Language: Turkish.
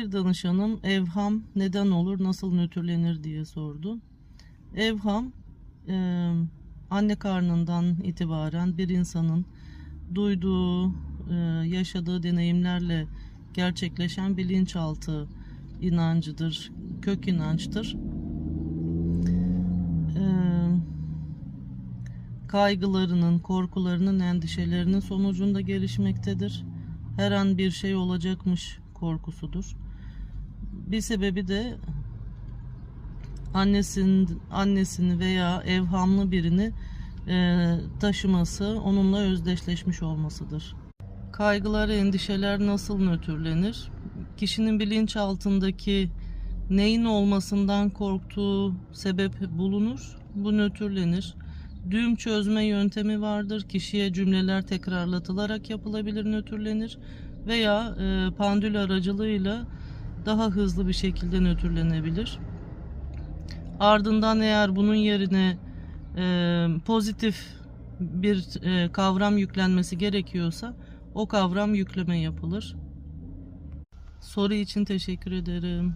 Bir danışanım evham neden olur, nasıl nötrlenir diye sordu. Evham e, anne karnından itibaren bir insanın duyduğu, e, yaşadığı deneyimlerle gerçekleşen bilinçaltı inancıdır, kök inançtır. E, kaygılarının, korkularının, endişelerinin sonucunda gelişmektedir. Her an bir şey olacakmış korkusudur. Bir sebebi de annesinin annesini veya evhamlı birini e, taşıması, onunla özdeşleşmiş olmasıdır. Kaygılar, endişeler nasıl nötrlenir? Kişinin bilinçaltındaki neyin olmasından korktuğu sebep bulunur. Bu nötrlenir. Düğüm çözme yöntemi vardır. Kişiye cümleler tekrarlatılarak yapılabilir, nötrlenir. Veya e, pandül aracılığıyla daha hızlı bir şekilde nötrlenebilir. Ardından eğer bunun yerine e, pozitif bir e, kavram yüklenmesi gerekiyorsa o kavram yükleme yapılır. Soru için teşekkür ederim.